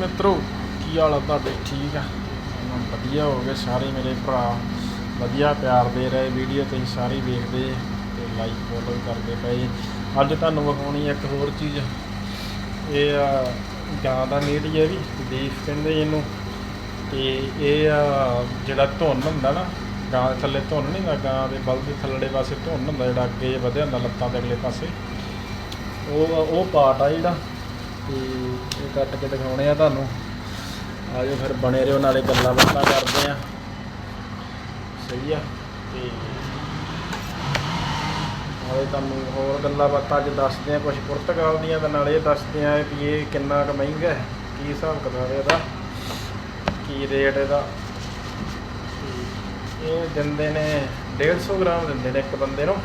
ਮਿੱਤਰੋ, ਕੀ ਹਾਲ ਆ ਤੁਹਾਡੇ? ਠੀਕ ਆ? ਵਧੀਆ ਹੋ ਗਏ ਸਾਰੇ ਮੇਰੇ ਭਰਾ। ਵਧੀਆ ਪਿਆਰ ਦੇ ਰਹੇ ਵੀਡੀਓ ਤੁਸੀਂ ਸਾਰੇ ਵੇਖਦੇ ਤੇ ਲਾਈਕ ਫੋਲੋ ਕਰਦੇ ਪਏ। ਅੱਜ ਤੁਹਾਨੂੰ ਵਿਖਾਉਣੀ ਇੱਕ ਹੋਰ ਚੀਜ਼। ਇਹ ਆ ਗਾਂ ਦਾ ਮੀਟ ਹੀ ਹੈ ਵੀ ਬੀਫ ਕਹਿੰਦੇ ਇਹਨੂੰ। ਤੇ ਇਹ ਆ, ਜਿਹੜਾ ਧੁੰਨ ਹੁੰਦਾ ਨਾ, ਗਾਂ ਦੇ ਥੱਲੇ ਧੁੰਨ ਨਹੀਂ ਹੁੰਦਾ, ਗਾਂ ਦੇ ਬਲ ਦੇ ਥੱਲੜੇ ਪਾਸੇ ਧੁੰਨ ਹੁੰਦਾ ਜਿਹੜਾ ਅੱਗੇ ਵਧਿਆ ਹੁੰਦਾ ਲੱਤਾਂ ਦੇ ਅਗਲੇ ਪਾਸੇ। ਉਹ ਉਹ ਪਾਰਟ ਆ ਜਿਹੜਾ। ਤੇ ਇਹ ਕੱਟ ਕੇ ਦਿਖਾਉਣੇ ਆ ਤੁਹਾਨੂੰ। ਆਜੋ ਫਿਰ ਬਣੇ ਰਹੋ, ਨਾਲੇ ਗੱਲਾਂ ਬਾਤਾਂ ਕਰਦੇ ਆ। ਸਹੀ ਆ, ਤੇ ਨਾਲੇ ਤੁਹਾਨੂੰ ਹੋਰ ਗੱਲਾਂ ਬਾਤਾਂ ਅੱਜ ਦੱਸਦੇ ਆ ਕੁਝ ਪੁਰਤਗਾਲ ਦੀਆਂ ਤੇ ਨਾਲੇ ਇਹ ਦੱਸਦੇ ਆ ਵੀ ਇਹ ਕਿੰਨਾ ਕੁ ਮਹਿੰਗਾ ਹੈ, ਕੀ ਹਿਸਾਬ ਕਿਤਾਬ ਇਹਦਾ, ਕੀ ਰੇਟ ਇਹਦਾ। ਇਹ ਦਿੰਦੇ ਨੇ 150 ਗ੍ਰਾਮ ਦਿੰਦੇ ਨੇ ਇੱਕ ਬੰਦੇ ਨੂੰ।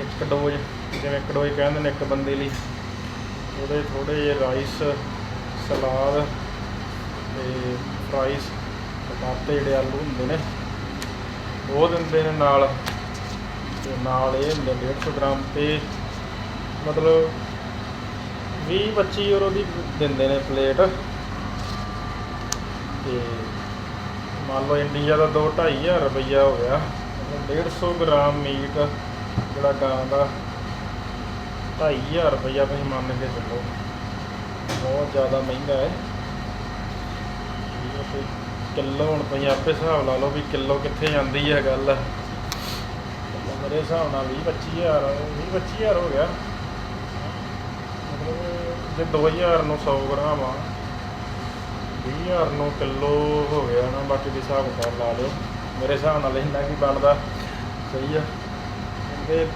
ਇੱਕ ਡੋਜ਼। ਜਿਵੇਂ ਇੱਕ ਕਹਿੰਦੇ ਨੇ ਇੱਕ ਬੰਦੇ ਲਈ। ਉਹਦੇ ਥੋੜੇ ਜਿਹੇ ਰਾਈਸ, ਸਲਾਦ ਤੇ ਫਰਾਈਸ ਟਮਾਟੇ ਜਿਹੜੇ ਆਲੂ ਹੁੰਦੇ ਨੇ, ਉਹ ਦਿੰਦੇ ਨੇ ਨਾਲ। ਤੇ ਨਾਲ ਇਹ ਹੁੰਦੇ 150 ਗ੍ਰਾਮ ਤੇ ਮਤਲਬ 20 25 ਯੂਰੋ ਦੀ ਦਿੰਦੇ ਨੇ ਪਲੇਟ। ਤੇ ਮੰਨ ਲਓ ਇੰਡੀਆ ਦਾ 2 2500 ਰੁਪਈਆ ਹੋ ਗਿਆ। ਮਤਲਬ 150 ਗ੍ਰਾਮ ਮੀਟ ਜਿਹੜਾ ਗਾਂ ਦਾ 2500 ਰੁਪਈਆ ਤੁਸੀਂ ਮੰਨ ਕੇ ਚੱਲੋ। ਬਹੁਤ ਜ਼ਿਆਦਾ ਮਹਿੰਗਾ ਹੈ। ਇਹ ਕਿਲੋ ਹੁਣ ਤੁਸੀਂ ਆਪੇ ਹਿਸਾਬ ਲਾ ਲਓ ਵੀ ਕਿਲੋ ਕਿੱਥੇ ਜਾਂਦੀ ਹੈ ਗੱਲ। ਕਿੱਲੋ ਮੇਰੇ ਹਿਸਾਬ ਨਾਲ 20 25000 20 25000 ਹੋ ਗਿਆ। ਮਤਲਬ ਜੇ 2000 ਨੂੰ 100 ਗ੍ਰਾਮ ਆ 20000 ਨੂੰ ਕਿਲੋ ਹੋ ਗਿਆ ਨਾ, ਬਾਕੀ ਦੇ ਹਿਸਾਬ ਕਿਤਾਬ ਲਾ ਲਿਓ। ਮੇਰੇ ਹਿਸਾਬ ਨਾਲ ਇੰਨਾ ਕੀ ਬਣਦਾ। ਸਹੀ ਆ। ਕਹਿੰਦੇ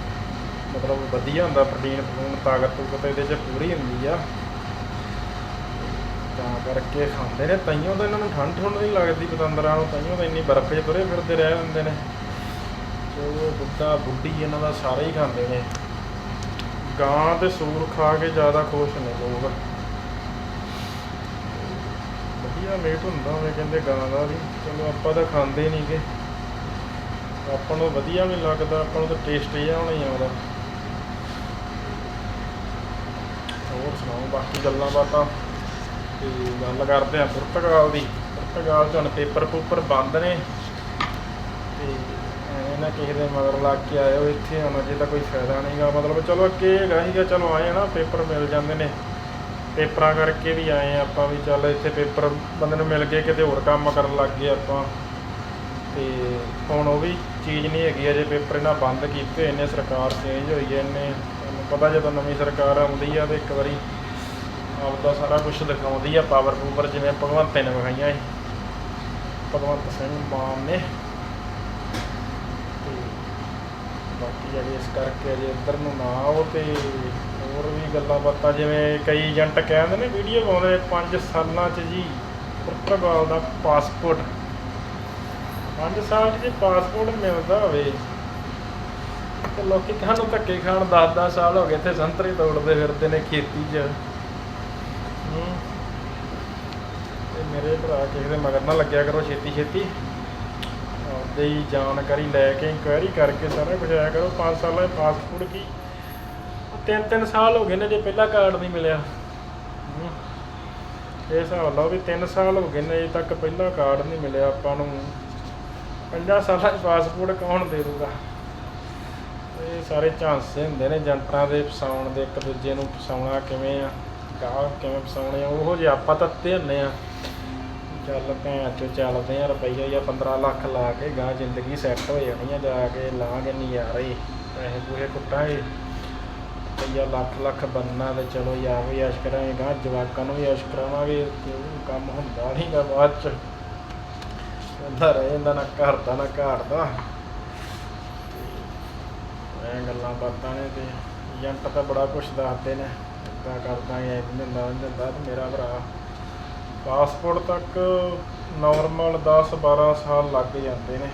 ਮਤਲਬ ਵਧੀਆ ਹੁੰਦਾ ਪ੍ਰੋਟੀਨ ਪ੍ਰੋਟੀਨ ਤਾਕਤ ਤੂਕਤ ਇਹਦੇ 'ਚ ਪੂਰੀ ਹੁੰਦੀ ਆ। ਤਾਂ ਕਰਕੇ ਖਾਂਦੇ ਨੇ ਤਾਈਓ ਤਾਂ ਇਹਨਾਂ ਨੂੰ ਠੰਡ ਠੰਡ ਨਹੀਂ ਲੱਗਦੀ ਪਤੰਦਰਾਂ ਨੂੰ ਤਾਈਓ ਤਾਂ ਇੰਨੀ ਬਰਫ਼ 'ਚ ਤੁਰੇ ਫਿਰਦੇ ਰਹਿ ਜਾਂਦੇ ਨੇ। ਸੋ ਬੁੱਢਾ ਬੁੱਢੀ ਇਹਨਾਂ ਦਾ ਸਾਰੇ ਹੀ ਖਾਂਦੇ ਨੇ। ਗਾਂ ਤੇ ਸੂਰ ਖਾ ਕੇ ਜ਼ਿਆਦਾ ਖੁਸ਼ ਨੇ ਲੋਕ। ਵਧੀਆ ਮੀਟ ਹੁੰਦਾ ਹੋਵੇ ਕਹਿੰਦੇ ਗਾਂ ਦਾ ਵੀ। ਚਲੋ ਆਪਾਂ ਤਾਂ ਖਾਂਦੇ ਨਹੀਂਗੇ ਆਪਾਂ ਨੂੰ ਵਧੀਆ ਵੀ ਲੱਗਦਾ, ਆਪਾਂ ਨੂੰ ਤਾਂ ਟੇਸਟ ਜਿਹਾ ਹੋਣਾ ਹੀ ਆਉਂਦਾ। ਹੋਰ ਸੁਣਾਓ, ਬਾਕੀ ਗੱਲਾਂ ਬਾਤਾਂ? ਤੇ ਗੱਲ ਕਰਦੇ ਆ ਪੁਰਤਗਾਲ ਦੀ। ਪੁਰਤਗਾਲ 'ਚ ਹੁਣ ਪੇਪਰ ਪੂਪਰ ਬੰਦ ਨੇ। ਤੇ ਐਵੇਂ ਨਾ ਕਿਸੇ ਦੇ ਮਗਰ ਲੱਗ ਕੇ ਆਇਓ ਇੱਥੇ, ਹੁਣ ਅਜੇ ਤਾਂ ਕੋਈ ਫਾਇਦਾ ਨਹੀਂਗਾ ਮਤਲਬ ਚਲੋ ਅੱਗੇ ਹੈਗਾ ਸੀਗਾ, ਚਲੋ ਆਏ ਆ ਨਾ, ਪੇਪਰ ਮਿਲ ਜਾਂਦੇ ਨੇ। ਪੇਪਰਾਂ ਕਰਕੇ ਵੀ ਆਏ ਆ ਆਪਾਂ ਵੀ, ਚੱਲ ਇੱਥੇ ਪੇਪਰ ਬੰਦੇ ਨੂੰ ਮਿਲ ਗਏ, ਕਿਤੇ ਹੋਰ ਕੰਮ ਕਰਨ ਲੱਗ ਗਏ ਆਪਾਂ। ਤੇ ਹੁਣ ਉਹ ਵੀ ਚੀਜ਼ ਨਹੀਂ ਹੈਗੀ, ਅਜੇ ਪੇਪਰ ਇਹਨਾਂ ਬੰਦ ਕੀਤੇ ਹੋਏ ਨੇ ਸਰਕਾਰ ਚੇਂਜ ਹੋਈ ਹੈ ਇਹਨੇ ਪਤਾ ਜਦੋਂ ਨਵੀਂ ਸਰਕਾਰ ਆਉਂਦੀ ਆ ਤੇ ਇੱਕ ਵਾਰੀ ਆਪਦਾ ਸਾਰਾ ਕੁਝ ਦਿਖਾਉਂਦੀ ਆ ਪਾਵਰ ਪੂਵਰ ਜਿਵੇਂ ਭਗਵੰਤ ਨੇ ਵਿਖਾਈਆਂ ਸੀ। ਭਗਵੰਤ ਸਿੰਘ ਮਾਨ ਨੇ। ਤੇ ਬਾਕੀ ਅਜੇ ਇਸ ਕਰਕੇ ਅਜੇ ਇੱਧਰ ਨੂੰ ਨਾ ਆਓ ਤੇ ਹੋਰ ਵੀ ਗੱਲਾਂ ਬਾਤਾਂ ਜਿਵੇਂ ਕਈ ਏਜੰਟ ਕਹਿੰਦੇ ਨੇ ਵੀਡੀਓ ਪਾਉਂਦੇ 5 ਸਾਲਾਂ 'ਚ ਜੀ ਪੁਰਤਗਾਲ ਦਾ ਪਾਸਪੋਰਟ 5 ਸਾਲ 'ਚ ਜੇ ਪਾਸਪੋਰਟ ਮਿਲਦਾ ਹੋਵੇ ਤੇ ਲੋਕੀ ਕਾਹਨੂੰ ਧੱਕੇ ਖਾਣ 10-10 ਸਾਲ ਹੋ ਗਏ ਇੱਥੇ ਸੰਤਰੇ ਤੋੜਦੇ ਫਿਰਦੇ ਨੇ ਖੇਤੀ 'ਚ। ਹੂੰ। ਤੇ ਮੇਰੇ ਭਰਾ ਕਿਸੇ ਦੇ ਮਗਰ ਨਾ ਲੱਗਿਆ ਕਰੋ ਛੇਤੀ ਛੇਤੀ। ਆਪਦੇ ਹੀ ਜਾਣਕਾਰੀ ਲੈ ਕੇ ਇਨਕੁਆਇਰੀ ਕਰਕੇ ਸਾਰਾ ਕੁਝ ਆਇਆ ਕਰੋ। 5 ਸਾਲਾਂ ਦਾ ਪਾਸਪੋਰਟ ਕੀ? ਤਿੰਨ ਤਿੰਨ ਸਾਲ ਹੋ ਗਏ ਨੇ ਜੇ ਪਹਿਲਾ ਕਾਰਡ ਨਹੀਂ ਮਿਲਿਆ। ਹੂੰ। ਇਹ ਹਿਸਾਬ ਲਾਓ ਵੀ 3 ਸਾਲ ਹੋ ਗਏ ਨੇ, ਅਜੇ ਤੱਕ ਪਹਿਲਾ ਕਾਰਡ ਨਹੀਂ ਮਿਲਿਆ ਆਪਾਂ ਨੂੰ। ਪੰਜਾਂ ਸਾਲਾਂ 'ਚ ਪਾਸਪੋਰਟ ਕੌਣ ਦੇ ਦੂਗਾ? ਇਹ ਸਾਰੇ ਝਾਂਸੇ ਹੁੰਦੇ ਨੇ ਏਜੰਟਾਂ ਦੇ ਫਸਾਉਣ ਦੇ, ਇੱਕ ਦੂਜੇ ਨੂੰ ਫਸਾਉਣਾ ਕਿਵੇਂ ਆ ਗਾਹ ਕਿਵੇਂ ਫਸਾਉਣੇ ਆ, ਉਹੋ ਜਿਹੇ ਆਪਾਂ ਤੱਤੇ ਹੁੰਦੇ ਆ। ਚੱਲ ਭੈਣ ਚੋ ਚੱਲਦੇ ਆ, ਰੁਪਈਆ ਜਾਂ 15 ਲੱਖ ਲਾ ਕੇ ਗਾਹ ਜ਼ਿੰਦਗੀ ਸੈੱਟ ਹੋ ਜਾਣੀ ਆ, ਜਾ ਕੇ ਲਾਂਗੇ ਨਜ਼ਾਰੇ ਪੈਸੇ ਪੂਹੇ ਕੁੱਟਾਂਗੇ। ਰੁਪਈਆ ਲੱਖ ਲੱਖ ਬੰਨਾ ਤੇ ਚਲੋ ਯਾਰ ਵੀ ਐਸ਼ ਕਰਾਂਗੇ ਗਾਂ ਜਵਾਕਾਂ ਨੂੰ ਵੀ ਐਸ਼ ਕਰਾਵਾਂਗੇ, ਤੇ ਉਹ ਕੰਮ ਹੁੰਦਾ ਨਹੀਂਗਾ ਬਾਅਦ ਚ। ਕਹਿੰਦਾ ਰਹਿ ਜਾਂਦਾ ਨਾ ਘਰ ਦਾ ਨਾ ਘਾਟ ਦਾ। ਐਂ ਗੱਲਾਂ ਬਾਤਾਂ ਨੇ ਤੇ ਏਜੰਟ ਤਾਂ ਬੜਾ ਕੁਛ ਦੱਸਦੇ ਨੇ। ਇੱਦਾਂ ਕਰਦਾ ਐ ਨਹੀਂ ਦਿੰਦਾ ਦਿੰਦਾ ਤੇ ਮੇਰਾ ਭਰਾ ਪਾਸਪੋਰਟ ਤੱਕ ਨਾਰਮਲ 10 12 ਸਾਲ ਲੱਗ ਜਾਂਦੇ ਨੇ।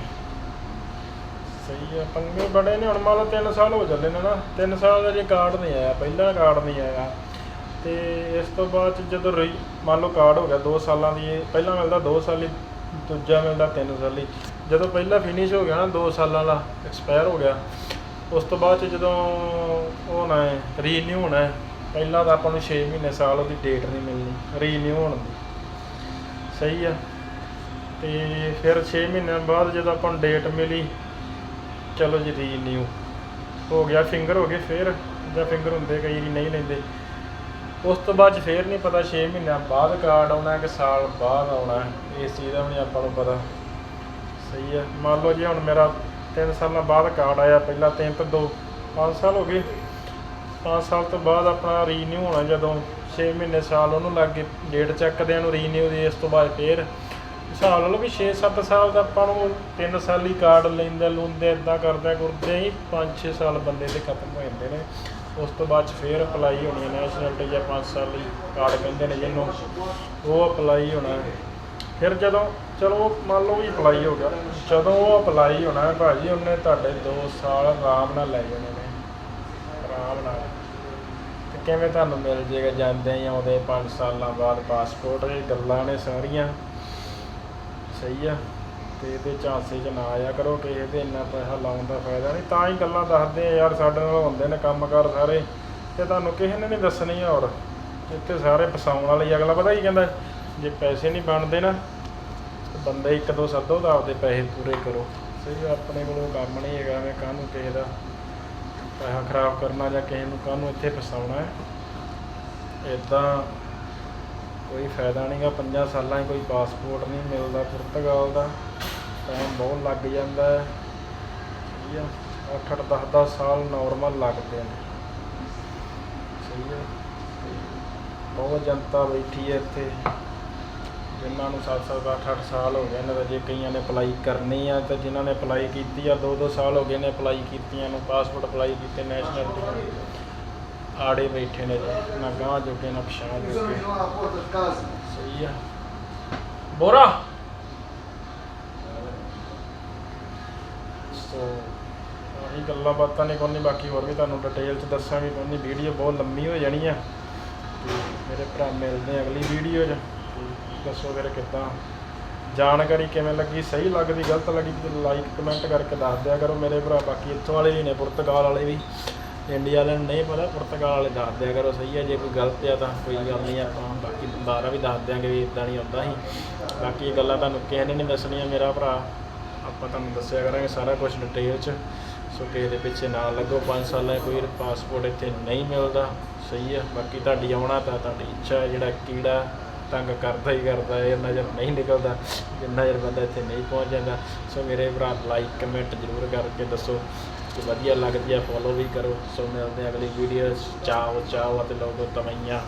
ਸਹੀ ਆ, ਪੰਗੇ ਬੜੇ ਨੇ, ਹੁਣ ਮੰਨ ਲਓ 3 ਸਾਲ ਹੋ ਚੱਲੇ ਨੇ ਨਾ 3 ਸਾਲ ਦਾ ਜੇ ਕਾਰਡ ਨਹੀਂ ਆਇਆ, ਪਹਿਲਾ ਕਾਰਡ ਨਹੀਂ ਆਇਆ। ਤੇ ਇਸ ਤੋਂ ਬਾਅਦ 'ਚ ਜਦੋਂ ਰਹੀ, ਮੰਨ ਲਓ ਕਾਰਡ ਹੋ ਗਿਆ 2 ਸਾਲਾਂ ਦੀ, ਇਹ ਪਹਿਲਾਂ ਮਿਲਦਾ 2 ਸਾਲੀ ਦੂਜਾ ਮਿਲਦਾ 3 ਸਾਲੀ ਜਦੋਂ ਪਹਿਲਾ ਫਿਨਿਸ਼ ਹੋ ਗਿਆ ਨਾ 2 ਸਾਲਾਂ ਦਾ ਐਕਸਪਾਇਰ ਹੋ ਗਿਆ। ਉਸ ਤੋਂ ਬਾਅਦ 'ਚ ਜਦੋਂ ਉਹ ਹੋਣਾ ਹੈ ਰੀਨਿਊ ਹੋਣਾ ਹੈ, ਪਹਿਲਾਂ ਤਾਂ ਆਪਾਂ ਨੂੰ 6 ਮਹੀਨੇ ਸਾਲ ਉਹਦੀ ਡੇਟ ਨਹੀਂ ਮਿਲਣੀ ਰੀਨਿਊ ਹੋਣ ਦੀ। ਸਹੀ ਆ। ਤੇ ਫਿਰ 6 ਮਹੀਨਿਆਂ ਬਾਅਦ ਜਦੋਂ ਆਪਾਂ ਨੂੰ ਡੇਟ ਮਿਲੀ, ਚਲੋ ਜੀ ਰੀਨਿਊ ਹੋ ਗਿਆ ਫਿੰਗਰ ਹੋ ਗਏ ਫਿਰ, ਜਾਂ ਫਿੰਗਰ ਹੁੰਦੇ ਕਈ ਵਾਰੀ ਨਹੀਂ ਲੈਂਦੇ। ਉਸ ਤੋਂ ਬਾਅਦ 'ਚ ਫਿਰ ਨਹੀਂ ਪਤਾ 6 ਮਹੀਨਿਆਂ ਬਾਅਦ ਕਾਰਡ ਆਉਣਾ ਕਿ ਸਾਲ ਬਾਅਦ ਆਉਣਾ ਇਸ ਚੀਜ਼ ਦਾ ਵੀ ਨਹੀਂ ਆਪਾਂ ਨੂੰ ਪਤਾ। ਸਹੀ ਹੈ ਮੰਨ ਲਓ ਜੀ ਹੁਣ ਮੇਰਾ 3 ਸਾਲਾਂ ਬਾਅਦ ਕਾਰਡ ਆਇਆ ਪਹਿਲਾਂ 3 ਤੋਂ 2 5 ਸਾਲ ਹੋ ਗਏ। 5 ਸਾਲ ਤੋਂ ਬਾਅਦ ਆਪਣਾ ਰੀਨਿਊ ਹੋਣਾ ਜਦੋਂ 6 ਮਹੀਨੇ ਸਾਲ ਉਹਨੂੰ ਲੱਗ ਗਏ। ਡੇਟ ਚੱਕਦਿਆਂ ਨੂੰ ਰੀਨਿਊ ਦੀ, ਇਸ ਤੋਂ ਬਾਅਦ ਫਿਰ ਹਿਸਾਬ ਲਾ ਲਓ ਵੀ 6-7 ਸਾਲ ਦਾ ਆਪਾਂ ਨੂੰ 3 ਸਾਲ ਹੀ ਕਾਰਡ ਲੈਂਦੇ, ਲੁੰਦੇ ਇਦਾਂ ਕਰਦਿਆਂ ਕਰਦੇ ਹੀ 5-6 ਸਾਲ ਬੰਦੇ ਦੇ ਖਤਮ ਹੋ ਜਾਂਦੇ ਨੇ। ਉਸ ਤੋਂ ਬਾਅਦ 'ਚ ਫਿਰ ਅਪਲਾਈ ਹੋਣੀ ਹੈ ਨੈਸ਼ਨਲਿਟੀ ਜਾਂ 5 ਸਾਲ ਲਈ ਕਾਰਡ ਕਹਿੰਦੇ ਨੇ ਜਿਹਨੂੰ, ਉਹ ਅਪਲਾਈ ਹੋਣਾ। ਫਿਰ ਜਦੋਂ ਚਲੋ ਉਹ ਮੰਨ ਲਓ ਵੀ ਅਪਲਾਈ ਹੋ ਗਿਆ। ਜਦੋਂ ਉਹ ਅਪਲਾਈ ਹੋਣਾ ਹੈ ਭਾਜੀ, ਉਹਨੇ ਤੁਹਾਡੇ 2 ਸਾਲ ਆਰਾਮ ਨਾਲ ਲੈ ਜਾਣੇ ਨੇ। ਆਰਾਮ ਨਾਲ। ਤੇ ਕਿਵੇਂ ਤੁਹਾਨੂੰ ਮਿਲ ਜੇਗਾ? ਜਾਂਦੇ ਹੀ ਆਉਂਦੇ 5 ਸਾਲਾਂ ਬਾਅਦ ਪਾਸਪੋਰਟ ਇਹ ਗੱਲਾਂ ਨੇ ਸਾਰੀਆਂ। ਸਹੀ ਆ। ਤੇ ਇਹਦੇ ਚਾਂਸੇ 'ਚ ਨਾ ਆਇਆ ਕਰੋ, ਕਿਸੇ ਦੇ ਇੰਨਾ ਪੈਸਾ ਲਾਉਣ ਦਾ ਫਾਇਦਾ ਨਹੀਂ। ਤਾਂ ਹੀ ਗੱਲਾਂ ਦੱਸਦੇ ਆ, ਯਾਰ ਸਾਡੇ ਨਾਲ ਹੁੰਦੇ ਨੇ ਕੰਮਕਾਰ ਸਾਰੇ। ਤੇ ਤੁਹਾਨੂੰ ਕਿਸੇ ਨੇ ਨਹੀਂ ਦੱਸਣੀ ਔਰ ਇੱਥੇ ਸਾਰੇ ਫਸਾਉਣ ਵਾਲੇ ਅਗਲਾ ਪਤਾ ਹੀ ਕਹਿੰਦਾ? ਜੇ ਪੈਸੇ ਨਹੀਂ ਬਣਦੇ ਨਾ ਬੰਦੇ ਇੱਕ ਦੋ ਸੱਦੋ ਤਾਂ ਆਪਦੇ ਪੈਸੇ ਪੂਰੇ ਕਰੋ। ਸਹੀ ਆਪਣੇ ਕੋਲੋਂ ਕੰਮ ਨਹੀਂ ਹੈਗਾ, ਐਵੇਂ ਕਾਹਨੂੰ ਕਿਸੇ ਦਾ ਪੈਸਾ ਖਰਾਬ ਕਰਨਾ ਜਾਂ ਕਿਸੇ ਨੂੰ ਕਾਹਨੂੰ ਇੱਥੇ ਫਸਾਉਣਾ ਹੈ। ਇਦਾਂ ਕੋਈ ਫਾਇਦਾ ਨਹੀਂਗਾ ਪੰਜਾਂ ਸਾਲਾਂ 'ਚ ਕੋਈ ਪਾਸਪੋਰਟ ਨਹੀਂ ਮਿਲਦਾ ਪੁਰਤਗਾਲ ਦਾ। ਟਾਈਮ ਬਹੁਤ ਲੱਗ ਜਾਂਦਾ ਹੈ। ਸਹੀ ਆ 8 8 10 10 ਸਾਲ ਨਾਰਮਲ ਲੱਗਦੇ ਨੇ। ਸਹੀ ਹੈ ਬਹੁਤ ਜਨਤਾ ਬੈਠੀ ਹੈ ਇੱਥੇ। ਜਿਨ੍ਹਾਂ ਨੂੰ 7 7 8 8 ਸਾਲ ਹੋ ਗਏ ਨੇ, ਤਾਂ ਜੇ ਕਈਆਂ ਨੇ ਅਪਲਾਈ ਕਰਨੀ ਆ, ਤਾਂ ਜਿਨ੍ਹਾਂ ਨੇ ਅਪਲਾਈ ਕੀਤੀ ਆ 2 2 ਸਾਲ ਹੋ ਗਏ ਨੇ ਅਪਲਾਈ ਕੀਤੀਆਂ ਨੂੰ ਪਾਸਪੋਰਟ ਅਪਲਾਈ ਕੀਤੇ ਨੈਸ਼ਨਲ ਆੜੇ ਬੈਠੇ ਨੇ ਜੀ, ਨਾ ਗਾਂ ਜੋਗੇ, ਨਾ ਪਛਾਣ ਜੋਗੇ। ਸਹੀ ਆ। ਬੋਰਾ! ਸੋ, ਆਹੀ ਗੱਲਾਂ ਬਾਤਾਂ ਨੇ ਕੋਈ ਨਹੀਂ ਬਾਕੀ ਹੋਰ ਵੀ ਤੁਹਾਨੂੰ ਡਿਟੇਲ ਚ ਦੱਸਾਂਗੇ ਕੋਈ ਨਹੀਂ ਵੀਡੀਓ ਬਹੁਤ ਲੰਮੀ ਹੋ ਜਾਣੀ ਆ। ਤੇ ਮੇਰੇ ਭਰਾ ਮਿਲਦੇ ਆ ਅਗਲੀ ਵੀਡੀਓ 'ਚ। ਦੱਸੋ ਫਿਰ ਕਿੱਦਾਂ? ਜਾਣਕਾਰੀ ਕਿਵੇਂ ਲੱਗੀ? ਸਹੀ ਲੱਗਦੀ, ਗਲਤ ਲੱਗੀ ਲਾਈਕ ਕਮੈਂਟ ਕਰਕੇ ਦੱਸ ਦਿਆ ਕਰੋ ਮੇਰੇ ਭਰਾ। ਬਾਕੀ ਇੱਥੋਂ ਵਾਲੇ ਵੀ ਨੇ, ਪੁਰਤਗਾਲ ਵਾਲੇ ਵੀ। ਇੰਡੀਆ ਵਾਲਿਆਂ ਨੂੰ ਨਹੀਂ ਪਤਾ, ਪੁਰਤਗਾਲ ਵਾਲੇ ਦੱਸ ਦਿਆ ਕਰੋ। ਸਹੀ ਹੈ, ਜੇ ਕੋਈ ਗਲਤ ਆ ਤਾਂ ਕੋਈ ਗੱਲ ਨਹੀਂ, ਆਪਾਂ ਬਾਕੀ ਦੁਬਾਰਾ ਵੀ ਦੱਸ ਦਿਆਂਗੇ ਵੀ ਇਦਾਂ ਨਹੀਂ ਹੁੰਦਾ ਸੀ ਬਾਕੀ ਇਹ ਗੱਲਾਂ ਤੁਹਾਨੂੰ ਕਿਸੇ ਨੇ ਨਹੀਂ ਦੱਸਣੀਆਂ, ਮੇਰਾ ਭਰਾ। ਆਪਾਂ ਤੁਹਾਨੂੰ ਦੱਸਿਆ ਕਰਾਂਗੇ ਸਾਰਾ ਕੁਝ ਡਿਟੇਲ 'ਚ। ਸੋ ਕਿਸੇ ਦੇ ਪਿੱਛੇ ਨਾ ਲੱਗੋ। 5 ਸਾਲਾਂ ਕੋਈ ਪਾਸਪੋਰਟ ਇੱਥੇ ਨਹੀਂ ਮਿਲਦਾ। ਸਹੀ ਹੈ, ਬਾਕੀ ਤੁਹਾਡੀ ਆਉਣਾ ਤਾਂ ਤੁਹਾਡੀ ਇੱਛਾ ਹੈ, ਜਿਹੜਾ ਕੀੜਾ ਤੰਗ ਕਰਦਾ ਹੀ ਕਰਦਾ ਹੈ ਨਜ਼ਰ ਨਹੀਂ ਨਿਕਲਦਾ, ਜਿੰਨਾ ਚਿਰ ਬੰਦਾ ਇੱਥੇ ਨਹੀਂ ਪਹੁੰਚ ਜਾਂਦਾ। ਸੋ ਮੇਰੇ ਭਰਾ ਲਾਈਕ ਕਮੈਂਟ ਜ਼ਰੂਰ ਕਰਕੇ ਦੱਸੋ ਕਿ ਵਧੀਆ ਲੱਗਦੀ ਹੈ ਫੋਲੋ ਵੀ ਕਰੋ। ਸੋ ਮਿਲਦੇ ਹਾਂ ਅਗਲੀ ਵੀਡੀਓ ਚਾਓ ਚਾਓ ਅਤੇ ਲੋਗੋ ਤਮਈਆਂ